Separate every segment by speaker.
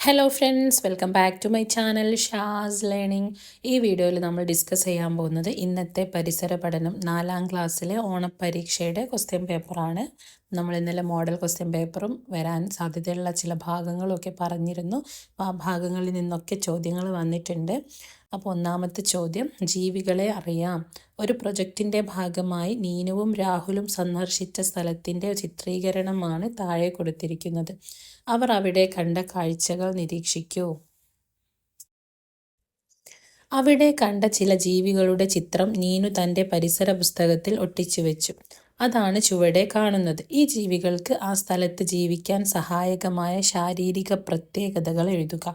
Speaker 1: Hello friends welcome back to my channel Shaz learning ഈ വീഡിയോയിൽ നമ്മൾ ഡിസ്കസ് ചെയ്യാൻ പോകുന്നത് ഇന്നത്തെ പരിസര പഠനം നാലാം ക്ലാസ്സിലെ ഓണപ്പരീക്ഷയുടെ ക്വസ്റ്റ്യൻ പേപ്പറാണ് നമ്മൾ ഇന്നലെ മോഡൽ ക്വസ്റ്റ്യൻ പേപ്പറും വരാൻ സാധ്യതയുള്ള ചില ഭാഗങ്ങളൊക്കെ പറഞ്ഞിരുന്നു. ആ ഭാഗങ്ങളിൽ നിന്നൊക്കെ ചോദ്യങ്ങൾ വന്നിട്ടുണ്ട്. അപ്പോൾ ഒന്നാമത്തെ ചോദ്യം ജീവികളെ അറിയാം. ഒരു പ്രൊജക്റ്റിന്റെ ഭാഗമായി നീനുവും രാഹുലും സന്ദർശിച്ച സ്ഥലത്തിന്റെ ചിത്രീകരണമാണ് താഴെ കൊടുത്തിരിക്കുന്നത്. അവർ അവിടെ കണ്ട കാഴ്ചകൾ നിരീക്ഷിക്കൂ. അവിടെ കണ്ട ചില ജീവികളുടെ ചിത്രം നീനു തന്റെ പരിസര പുസ്തകത്തിൽ ഒട്ടിച്ചു വെച്ചു അതാണ് ചുവടെ കാണുന്നത്. ഈ ജീവികൾക്ക് ആ സ്ഥലത്ത് ജീവിക്കാൻ സഹായകമായ ശാരീരിക പ്രത്യേകതകൾ എഴുതുക.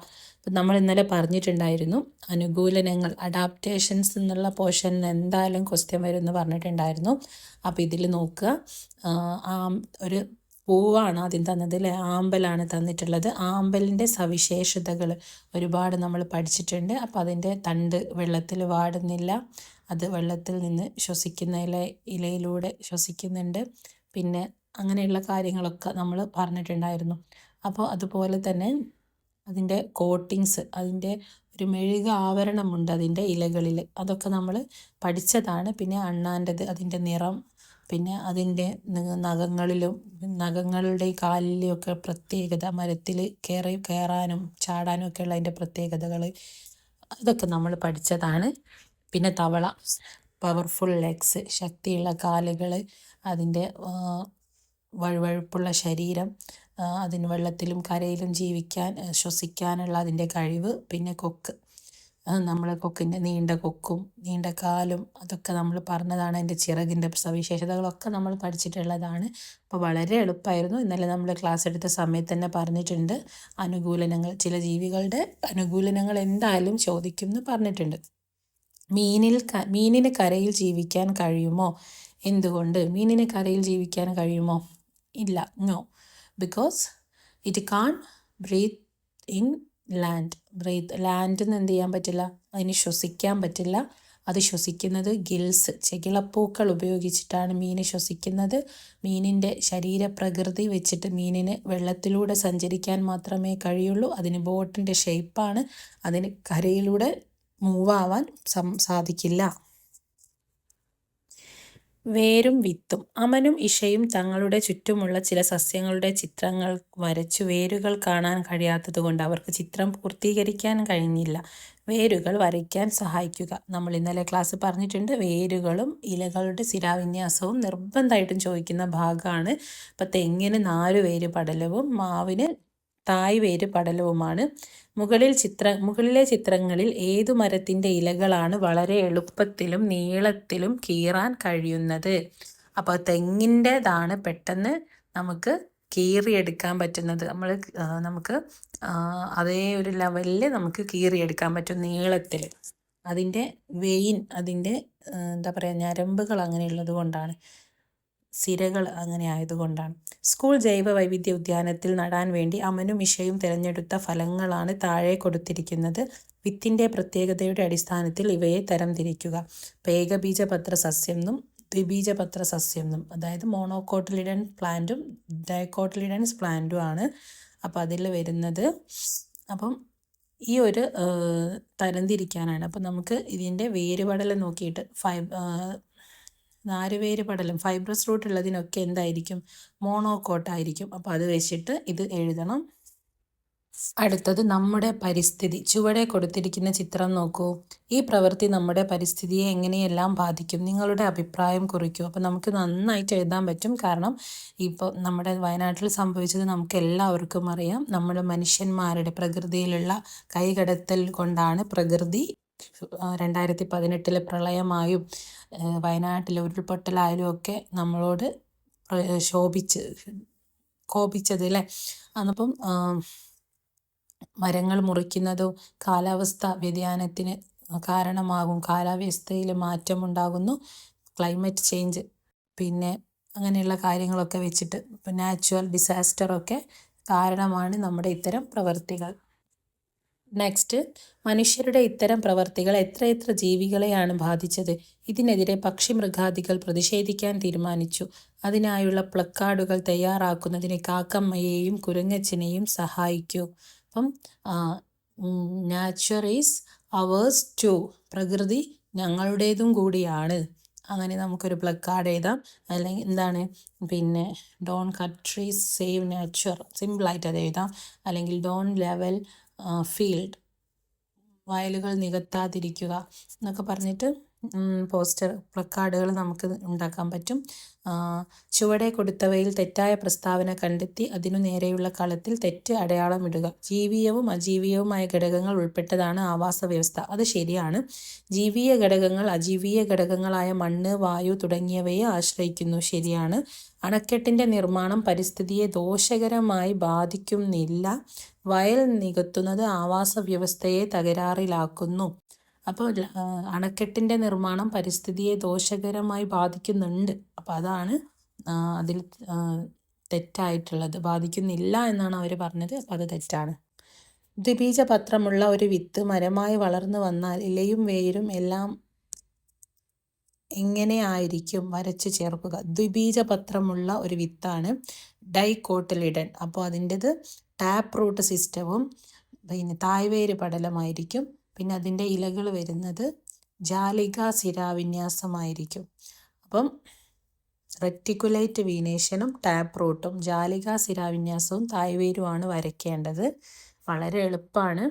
Speaker 1: നമ്മൾ ഇന്നലെ പറഞ്ഞിട്ടുണ്ടായിരുന്നു അനുകൂലനങ്ങൾ അഡാപ്റ്റേഷൻസ് എന്നുള്ള പോർഷൻ എന്തായാലും ക്വസ്റ്റ്യൻ വരും എന്ന് പറഞ്ഞിട്ടുണ്ടായിരുന്നു. അപ്പോൾ ഇതിൽ നോക്കുക. ആ ഒരു പൂവാണ് ആദ്യം തന്നത് അല്ലേ? ആമ്പലാണ് തന്നിട്ടുള്ളത്. ആമ്പലിന്റെ സവിശേഷതകൾ ഒരുപാട് നമ്മൾ പഠിച്ചിട്ടുണ്ട്. അപ്പോൾ അതിന്റെ തണ്ട് വെള്ളത്തിൽ വാടുന്നില്ല. അത് വെള്ളത്തിൽ നിന്ന് ശ്വസിക്കുന്ന ഇല ഇലയിലൂടെ ശ്വസിക്കുന്നുണ്ട്. പിന്നെ അങ്ങനെയുള്ള കാര്യങ്ങളൊക്കെ നമ്മൾ പറഞ്ഞിട്ടുണ്ടായിരുന്നു. അപ്പോൾ അതുപോലെ തന്നെ അതിന്റെ കോട്ടിങ്സ് അതിന്റെ ഒരു മെഴുക ആവരണമുണ്ട് അതിന്റെ ഇലകളിൽ. അതൊക്കെ നമ്മൾ പഠിച്ചതാണ്. പിന്നെ അണ്ണാന്റെത് അതിന്റെ നിറം പിന്നെ അതിന്റെ നഖങ്ങളിലും നഖങ്ങളുടെ കാലിലും ഒക്കെ പ്രത്യേകത മരത്തിൽ കയറി കയറാനും ചാടാനും ഒക്കെ ഉള്ള അതിന്റെ പ്രത്യേകതകൾ അതൊക്കെ നമ്മൾ പഠിച്ചതാണ്. പിന്നെ തവള പവർഫുൾ ലെഗ്സ് ശക്തിയുള്ള കാലുകൾ അതിന്റെ വഴുവഴുപ്പുള്ള ശരീരം അതിന് വെള്ളത്തിലും കരയിലും ജീവിക്കാൻ ശ്വസിക്കാനുള്ള അതിന്റെ കഴിവ് പിന്നെ കൊക്ക് നമ്മൾ കൊക്കിന്റെ നീണ്ട കൊക്കും നീണ്ട കാലും അതൊക്കെ നമ്മൾ പറഞ്ഞതാണ് അതിന്റെ ചിറകിന്റെ സവിശേഷതകളൊക്കെ നമ്മൾ പഠിച്ചിട്ടുള്ളതാണ്. അപ്പോൾ വളരെ എളുപ്പമായിരുന്നു ഇന്നലെ നമ്മൾ ക്ലാസ് എടുത്ത സമയത്ത് തന്നെ പറഞ്ഞിട്ടുണ്ട്. അനുകൂലനങ്ങൾ ചില ജീവികളുടെ അനുകൂലനങ്ങൾ എന്തായാലും ചോദിക്കും എന്ന് പറഞ്ഞിട്ടുണ്ട്. മീനിൽ മീനിന് കരയിൽ ജീവിക്കാൻ കഴിയുമോ? എന്തുകൊണ്ട്? മീനിന് കരയിൽ ജീവിക്കാൻ കഴിയുമോ? ഇല്ല. No. Because it can't breathe in land breathe ലാൻഡിൽ നിന്ന് എന്ത് ചെയ്യാൻ പറ്റില്ല? അതിന് ശ്വസിക്കാൻ പറ്റില്ല. അത് ശ്വസിക്കുന്നത് ഗിൽസ് ചെകിളപ്പൂക്കൾ ഉപയോഗിച്ചിട്ടാണ് മീൻ ശ്വസിക്കുന്നത്. മീനിന്റെ ശരീരപ്രകൃതി വെച്ചിട്ട് മീനിന് വെള്ളത്തിലൂടെ സഞ്ചരിക്കാൻ മാത്രമേ കഴിയുള്ളൂ. അതിന് ബോട്ടിന്റെ ഷേപ്പാണ് അതിന് കരയിലൂടെ മൂവ് ആവാൻ സാധിക്കില്ല. വേരും വിത്തും. അമനും ഇഷയും തങ്ങളുടെ ചുറ്റുമുള്ള ചില സസ്യങ്ങളുടെ ചിത്രങ്ങൾ വരച്ചു വേരുകൾ കാണാൻ കഴിയാത്തതുകൊണ്ട് അവർക്ക് ചിത്രം പൂർത്തീകരിക്കാൻ കഴിഞ്ഞില്ല. വേരുകൾ വരയ്ക്കാൻ സഹായിക്കുക. നമ്മൾ ഇന്നലെ ക്ലാസ് പറഞ്ഞിട്ടുണ്ട് വേരുകളും ഇലകളുടെ ശിരാവിന്യാസവും നിർബന്ധമായിട്ടും ചോദിക്കുന്ന ഭാഗമാണ്. ഇപ്പം തെങ്ങിന് നാല് വേര് പടലവും മാവിന് തായ് വേര് പടലവുമാണ്. മുകളിൽ ചിത്ര മുകളിലെ ചിത്രങ്ങളിൽ ഏതു മരത്തിന്റെ ഇലകളാണ് വളരെ എളുപ്പത്തിലും നീളത്തിലും കീറാൻ കഴിയുന്നത്? അപ്പോൾ തെങ്ങിന്റെതാണ് പെട്ടെന്ന് നമുക്ക് കീറിയെടുക്കാൻ പറ്റുന്നത്. നമ്മൾ നമുക്ക് അതേ ഒരു ലെവലിൽ നമുക്ക് കീറിയെടുക്കാൻ പറ്റും നീളത്തിൽ. അതിന്റെ വെയിൻ അതിന്റെ എന്താ പറയുക ഞരമ്പുകൾ അങ്ങനെയുള്ളത് കൊണ്ടാണ്. സിരകൾ അങ്ങനെ ആയതുകൊണ്ടാണ്. സ്കൂൾ ജൈവ വൈവിധ്യ ഉദ്യാനത്തിൽ നടാൻ വേണ്ടി അമനും ഇഷയും തിരഞ്ഞെടുത്ത ഫലങ്ങളാണ് താഴെ കൊടുത്തിരിക്കുന്നത്. വിത്തിന്റെ പ്രത്യേകതയുടെ അടിസ്ഥാനത്തിൽ ഇവയെ തരംതിരിക്കുക. തിരിക്കുക ഏകബീജപത്ര സസ്യം എന്നും ദ്വിബീജപത്ര സസ്യം എന്നും അതായത് മോണോകോട്ടിലിഡൻ പ്ലാന്റും ഡയക്കോട്ടിലിഡൻസ് പ്ലാന്റും ആണ് അപ്പോൾ അതിൽ വരുന്നത്. അപ്പം ഈ ഒരു തരംതിരിക്കാനാണ്. അപ്പം നമുക്ക് ഇതിന്റെ വേരുപടലം നോക്കിയിട്ട് ഫൈവ് നാരുവേര് പടലം ഫൈബ്രസ് റൂട്ട് ഉള്ളതിനൊക്കെ എന്തായിരിക്കും? മോണോകോട്ടായിരിക്കും അപ്പോൾ അത് വെച്ചിട്ട് ഇത് എഴുതണം. അടുത്തത് നമ്മുടെ പരിസ്ഥിതി. ചുവടെ കൊടുത്തിരിക്കുന്ന ചിത്രം നോക്കൂ. ഈ പ്രവൃത്തി നമ്മുടെ പരിസ്ഥിതിയെ എങ്ങനെയെല്ലാം ബാധിക്കും? നിങ്ങളുടെ അഭിപ്രായം കുറിക്കൂ. അപ്പോൾ നമുക്ക് നന്നായിട്ട് എഴുതാൻ പറ്റും. കാരണം ഇപ്പോൾ നമ്മുടെ വയനാട്ടിൽ സംഭവിച്ചത് നമുക്ക് എല്ലാവർക്കും അറിയാം. നമ്മുടെ മനുഷ്യന്മാരുടെ പ്രകൃതിയിലുള്ള കൈകടത്തൽ കൊണ്ടാണ് പ്രകൃതി രണ്ടായിരത്തി പതിനെട്ടിലെ പ്രളയമായും വയനാട്ടിലെ ഉരുൾപൊട്ടലായാലും ഒക്കെ നമ്മളോട് ശോഭിച്ച് കോപിച്ചത് അല്ലേ അന്നപ്പം മരങ്ങൾ മുറിക്കുന്നതും കാലാവസ്ഥ വ്യതിയാനത്തിന് കാരണമാകും കാലാവസ്ഥയിൽ മാറ്റമുണ്ടാകുന്നു ക്ലൈമറ്റ് ചേഞ്ച് പിന്നെ അങ്ങനെയുള്ള കാര്യങ്ങളൊക്കെ വെച്ചിട്ട് നാച്ചുറൽ ഡിസാസ്റ്ററൊക്കെ കാരണമാണ് നമ്മുടെ ഇത്തരം പ്രവർത്തികൾ. നെക്സ്റ്റ് മനുഷ്യരുടെ ഇത്തരം പ്രവർത്തികൾ എത്രയെത്ര ജീവികളെയാണ് ബാധിച്ചത്? ഇതിനെതിരെ പക്ഷിമൃഗാദികൾ പ്രതിഷേധിക്കാൻ തീരുമാനിച്ചു. അതിനായുള്ള പ്ലക്കാർഡുകൾ തയ്യാറാക്കുന്നതിന് കാക്കമ്മയെയും കുരങ്ങച്ചനെയും സഹായിക്കൂ. അപ്പം നാച്ചർ ഈസ് അവേഴ്സ് ടു പ്രകൃതി ഞങ്ങളുടേതും കൂടിയാണ്. അങ്ങനെ നമുക്കൊരു പ്ലക്കാർഡ് എഴുതാം. അല്ലെങ്കിൽ എന്താണ്? പിന്നെ don't cut trees save nature സിമ്പിളായിട്ട് അത് എഴുതാം. അല്ലെങ്കിൽ ഡോൺ ലെവൽ ഫീൽഡ് വയലുകൾ നികത്താതിരിക്കുക എന്നൊക്കെ പറഞ്ഞിട്ട് പോസ്റ്റർ പ്ലക്കാർഡുകൾ നമുക്ക് ഉണ്ടാക്കാൻ പറ്റും. ചുവടെ കൊടുത്തവയിൽ തെറ്റായ പ്രസ്താവന കണ്ടെത്തി അതിനു നേരെയുള്ള കളത്തിൽ തെറ്റ് അടയാളമിടുക ജീവിയവും അജീവീയവുമായ ഘടകങ്ങൾ ഉൾപ്പെട്ടതാണ് ആവാസ വ്യവസ്ഥ. അത് ശരിയാണ്. ജീവീയ ഘടകങ്ങൾ അജീവീയ ഘടകങ്ങളായ മണ്ണ് വായു തുടങ്ങിയവയെ ആശ്രയിക്കുന്നു. ശരിയാണ്. അണക്കെട്ടിന്റെ നിർമ്മാണം പരിസ്ഥിതിയെ ദോഷകരമായി ബാധിക്കുന്നില്ല. വയൽ നികത്തുന്നത് ആവാസ വ്യവസ്ഥയെ തകരാറിലാക്കുന്നു. അപ്പോൾ അണക്കെട്ടിന്റെ നിർമ്മാണം പരിസ്ഥിതിയെ ദോഷകരമായി ബാധിക്കുന്നുണ്ട്. അപ്പോൾ അതാണ് അതിൽ തെറ്റായിട്ടുള്ളത്. ബാധിക്കുന്നില്ല എന്നാണ് അവർ പറഞ്ഞത്. അപ്പോൾ അത് തെറ്റാണ്. ദ്വിബീജപത്രമുള്ള ഒരു വിത്ത് മരമായി വളർന്നു വന്നാൽ ഇലയും വേരും എല്ലാം എങ്ങനെ ആയിരിക്കും? വരച്ച് ചേർക്കുക. ദ്വിബീജപത്രമുള്ള ഒരു വിത്താണ് ഡൈകോട്ടിലിഡൻ. അപ്പോൾ അതിന്റെത് ടാപ്പ് റൂട്ട് സിസ്റ്റവും പിന്നെ തായ്വേര് പടലമായിരിക്കും. പിന്നെ അതിന്റെ ഇലകൾ വരുന്നത് ജാലിക സിരാവിന്യാസമായിരിക്കും അപ്പം റെറ്റിക്കുലേറ്റ് വീനേഷനും ടാപ്പ് റൂട്ടും ജാലിക സിരാവിന്യാസവും തായ്വേരുമാണ് വരയ്ക്കേണ്ടത്. വളരെ എളുപ്പമാണ്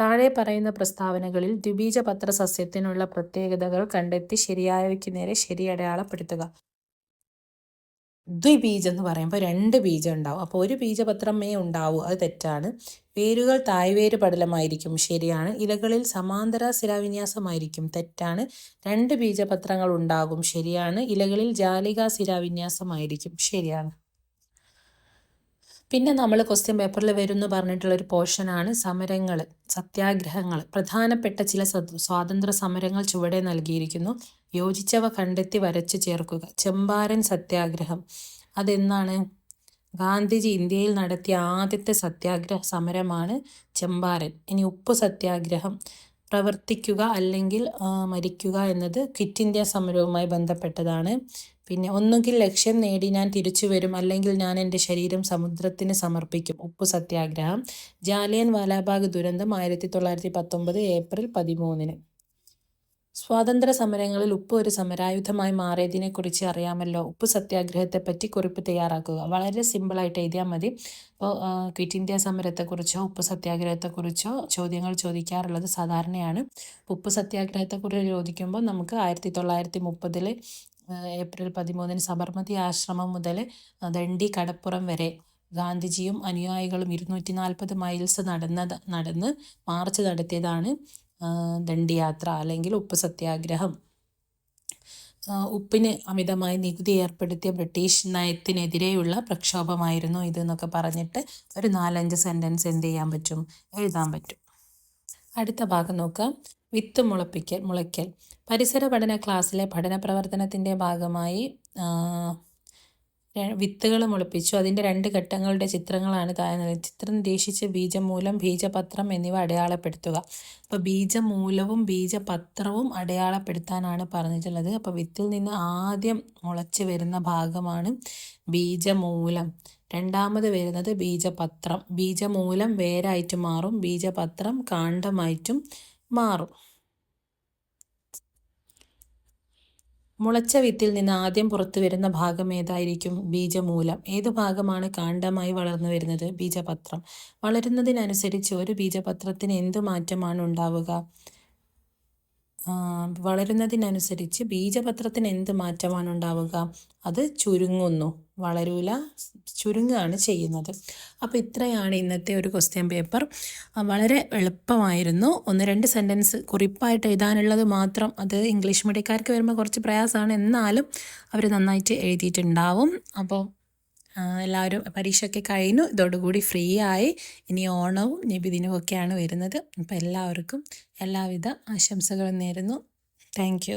Speaker 1: താഴെ പറയുന്ന പ്രസ്താവനകളിൽ ദ്വിബീജപത്ര സസ്യത്തിനുള്ള പ്രത്യേകതകൾ കണ്ടെത്തി ശരിയായവയ്ക്ക് നേരെ ശരി അടയാളപ്പെടുത്തുക. ദ്വിബീജം എന്ന് പറയുമ്പോൾ രണ്ട് ബീജം ഉണ്ടാവും. അപ്പോൾ ഒരു ബീജപത്രമേ ഉണ്ടാവൂ അത് തെറ്റാണ്. വേരുകൾ തായ്വേര് പടലമായിരിക്കും ശരിയാണ്. ഇലകളിൽ സമാന്തര ശിരാവിന്യാസമായിരിക്കും തെറ്റാണ്. രണ്ട് ബീജപത്രങ്ങൾ ഉണ്ടാകും ശരിയാണ്. ഇലകളിൽ ജാലിക ശിരാവിന്യാസമായിരിക്കും ശരിയാണ്. പിന്നെ നമ്മൾ ക്വസ്റ്റ്യൻ പേപ്പറിൽ വരുമെന്ന് പറഞ്ഞിട്ടുള്ളൊരു പോർഷനാണ് സമരങ്ങൾ സത്യാഗ്രഹങ്ങൾ പ്രധാനപ്പെട്ട ചില സ്വാതന്ത്ര്യ സമരങ്ങൾ ചുവടെ നൽകിയിരിക്കുന്നു. യോജിച്ചവ കണ്ടെത്തി വരച്ചു ചേർക്കുക. ചെമ്പാരൻ സത്യാഗ്രഹം. അതെന്നാണ് ഗാന്ധിജി ഇന്ത്യയിൽ നടത്തിയ ആദ്യത്തെ സത്യാഗ്രഹ സമരമാണ് ചെമ്പാരൻ. ഇനി ഉപ്പ് സത്യാഗ്രഹം. പ്രവർത്തിക്കുക അല്ലെങ്കിൽ മരിക്കുക എന്നത് ക്വിറ്റ് ഇന്ത്യ സമരവുമായി ബന്ധപ്പെട്ടതാണ്. പിന്നെ ഒന്നുകിൽ ലക്ഷ്യം നേടി ഞാൻ തിരിച്ചു വരും അല്ലെങ്കിൽ ഞാൻ എന്റെ ശരീരം സമുദ്രത്തിന് സമർപ്പിക്കും. ഉപ്പ് സത്യാഗ്രഹം. ജാലിയൻ വാലാബാഗ് ദുരന്തം ആയിരത്തി തൊള്ളായിരത്തി പത്തൊമ്പത് ഏപ്രിൽ പതിമൂന്നിന്. സ്വാതന്ത്ര്യ സമരങ്ങളിൽ ഉപ്പ് ഒരു സമരായുധമായി മാറിയതിനെക്കുറിച്ച് അറിയാമല്ലോ. ഉപ്പ് സത്യാഗ്രഹത്തെപ്പറ്റി കുറിപ്പ് തയ്യാറാക്കുക. വളരെ സിമ്പിളായിട്ട് എഴുതിയാൽ മതി. ഇപ്പോൾ ക്വിറ്റ് ഇന്ത്യ സമരത്തെക്കുറിച്ചോ ഉപ്പ് സത്യാഗ്രഹത്തെക്കുറിച്ചോ ചോദ്യങ്ങൾ ചോദിക്കാറുള്ളത് സാധാരണയാണ്. ഉപ്പ് സത്യാഗ്രഹത്തെക്കുറിച്ച് ചോദിക്കുമ്പോൾ നമുക്ക് ആയിരത്തി തൊള്ളായിരത്തി മുപ്പതിൽ ഏപ്രിൽ പതിമൂന്നിന് സബർമതി ആശ്രമം മുതൽ ദണ്ഡി കടപ്പുറം വരെ ഗാന്ധിജിയും അനുയായികളും ഇരുന്നൂറ്റി നാൽപ്പത് മൈൽസ് നടന്നത് നടന്ന് മാർച്ച് നടത്തിയതാണ് ദണ്ഡിയാത്ര അല്ലെങ്കിൽ ഉപ്പ് സത്യാഗ്രഹം. ഉപ്പിന് അമിതമായി നികുതി ഏർപ്പെടുത്തിയ ബ്രിട്ടീഷ് നയത്തിനെതിരെയുള്ള പ്രക്ഷോഭമായിരുന്നു ഇതെന്നൊക്കെ പറഞ്ഞിട്ട് ഒരു നാലഞ്ച് സെന്റൻസ് എന്ത് ചെയ്യാൻ പറ്റും? എഴുതാൻ പറ്റും. അടുത്ത ഭാഗം നോക്കാം. വിത്ത് മുളപ്പിക്കൽ മുളയ്ക്കൽ. പരിസര പഠന ക്ലാസ്സിലെ പഠന പ്രവർത്തനത്തിന്റെ ഭാഗമായി വിത്തുകൾ മുളപ്പിച്ചു അതിന്റെ രണ്ട് ഘട്ടങ്ങളുടെ ചിത്രങ്ങളാണ് താഴെ ചിത്രം നിരീക്ഷിച്ച് ബീജമൂലം ബീജപത്രം എന്നിവ അടയാളപ്പെടുത്തുക. അപ്പോൾ ബീജമൂലവും ബീജപത്രവും അടയാളപ്പെടുത്താനാണ് പറഞ്ഞിട്ടുള്ളത്. അപ്പോൾ വിത്തിൽ നിന്ന് ആദ്യം മുളച്ച് വരുന്ന ഭാഗമാണ് ബീജമൂലം. രണ്ടാമത് വരുന്നത് ബീജപത്രം. ബീജമൂലം വേരായിട്ട് മാറും ബീജപത്രം കാണ്ഡമായിട്ടും മാറും. മുളച്ച വിത്തിൽ നിന്ന് ആദ്യം പുറത്തു വരുന്ന ഭാഗം ഏതായിരിക്കും? ബീജമൂലം. ഏത് ഭാഗമാണ് കാണ്ഡമായി വളർന്നു വരുന്നത്? ബീജപത്രം. വളരുന്നതിനനുസരിച്ച് ഒരു ബീജപത്രത്തിന് എന്ത് മാറ്റമാണ് ഉണ്ടാവുക? വളരുന്നതിനനുസരിച്ച് ബീജപത്രത്തിന് എന്ത് മാറ്റമാണ് ഉണ്ടാവുക അത് ചുരുങ്ങുന്നു. വളരൂല ചുരുങ്ങുകയാണ് ചെയ്യുന്നത്. അപ്പോൾ ഇത്രയാണ് ഇന്നത്തെ ഒരു ക്വസ്റ്റ്യൻ പേപ്പർ വളരെ എളുപ്പമായിരുന്നു. ഒന്ന് രണ്ട് സെന്റൻസ് കുറിപ്പായിട്ട് എഴുതാനുള്ളത് മാത്രം അത് ഇംഗ്ലീഷ് മീഡിയക്കാർക്ക് വരുമ്പോൾ കുറച്ച് പ്രയാസമാണ്. എന്നാലും അവർ നന്നായിട്ട് എഴുതിയിട്ടുണ്ടാവും. അപ്പോൾ എല്ലാവരും പരീക്ഷയൊക്കെ കഴിഞ്ഞു. ഇതോടുകൂടി ഫ്രീ ആയി. ഇനി ഓണവും നബിദിനവും ഒക്കെയാണ് വരുന്നത്. അപ്പോൾ എല്ലാവർക്കും എല്ലാവിധ ആശംസകളും നേരുന്നു. താങ്ക്